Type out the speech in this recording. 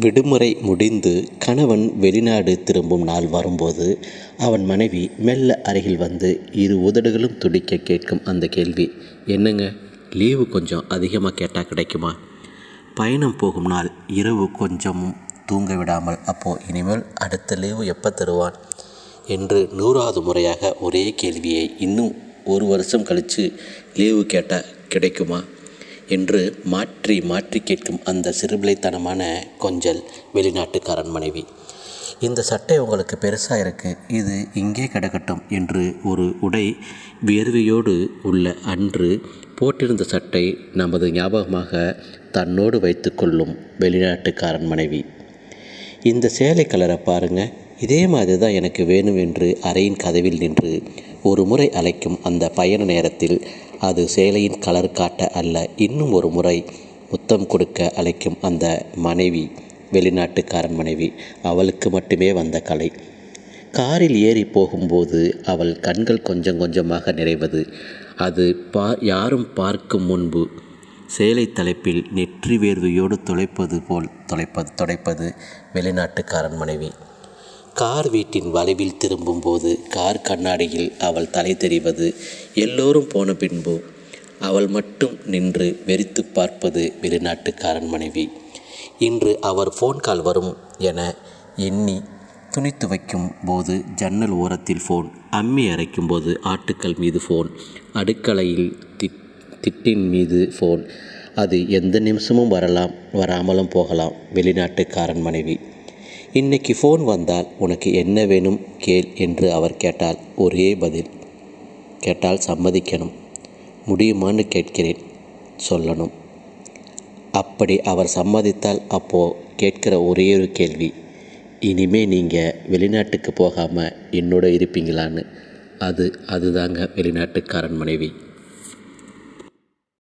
விடுமுறை முடிந்து கணவன் வெளிநாடு திரும்பும் நாள் வரும்போது அவன் மனைவி மெல்ல அருகில் வந்து இரு உதடுகளும் துடிக்க கேட்கும் அந்த கேள்வி. என்னங்க லீவு கொஞ்சம் அதிகமாக கேட்டால் கிடைக்குமா? பயணம் போகும் நாள் இரவு கொஞ்சமும் தூங்க விடாமல் அப்போது இனிமேல் அடுத்த லீவு எப்போ தருவான்? என்று நூறாவது முறையாக ஒரே கேள்வியை இன்னும் ஒரு வருஷம் கழித்து லீவு கேட்டால் கிடைக்குமா? என்று மாற்றி மாற்றி கேட்கும் அந்த சிறுபிளைத்தனமான கொஞ்சல் வெளிநாட்டுக்காரன் மனைவி இந்த சட்டை உங்களுக்கு பெருசாக இருக்குது இது இங்கே கிடக்கட்டும் என்று ஒரு உடை வியர்வையோடு உள்ள அன்று போட்டிருந்த சட்டை நமது ஞாபகமாக தன்னோடு வைத்துக்கொள்ளும் வெளிநாட்டுக்காரன் மனைவி இந்த சேலை கலரை பாருங்க. இதே மாதிரி தான் எனக்கு வேணும் என்று அறையின் கதவில் நின்று ஒரு முறை அழைக்கும் அந்த பயண நேரத்தில் அது சேலையின் கலர் காட்ட அல்ல. இன்னும் ஒரு முறை முத்தம் கொடுக்க அழைக்கும் அந்த மனைவி வெளிநாட்டுக்காரன் மனைவி அவளுக்கு மட்டுமே வந்த கலை. காரில் ஏறி போகும்போது அவள் கண்கள் கொஞ்சம் கொஞ்சமாக நிறைவது. அது பா யாரும் பார்க்கும் முன்பு சேலை தலைப்பில் நெற்றி வேர்வையோடு துளைப்பது போல் துளைப்பது துடைப்பது வெளிநாட்டுக்காரன் மனைவி. கார் வீட்டின் வளைவில் திரும்பும்போது கார் கண்ணாடியில் அவள் தலை தெரிவது எல்லோரும் போன பின்பு அவள் மட்டும் நின்று வெறித்து பார்ப்பது வெளிநாட்டுக்காரன் மனைவி. இன்று அவர் ஃபோன் கால் வரும் என எண்ணி துணி துவைக்கும் போது ஜன்னல் ஓரத்தில் ஃபோன் அம்மி அரைக்கும் போது ஆட்டுக்கள் மீது ஃபோன் அடுக்கலையில் திட் திட்டின் மீது ஃபோன் அது எந்த நிமிஷமும் வரலாம் வராமலும் போகலாம் வெளிநாட்டுக்காரன் மனைவி. இன்னைக்கு ஃபோன் வந்தால் உனக்கு என்ன வேணும் கேள் என்று அவர் கேட்டால் ஒரே பதில் கேட்டால் சம்மதிக்கணும் முடியுமான்னு கேட்கிறேன் சொல்லணும். அப்படி அவர் சம்மதித்தால் அப்போது கேட்கிற ஒரே ஒரு கேள்வி இனிமே நீங்கள் வெளிநாட்டுக்கு போகாமல் என்னோட இருப்பீங்களான்னு. அது அதுதாங்க வெளிநாட்டுக்காரன் மனைவி.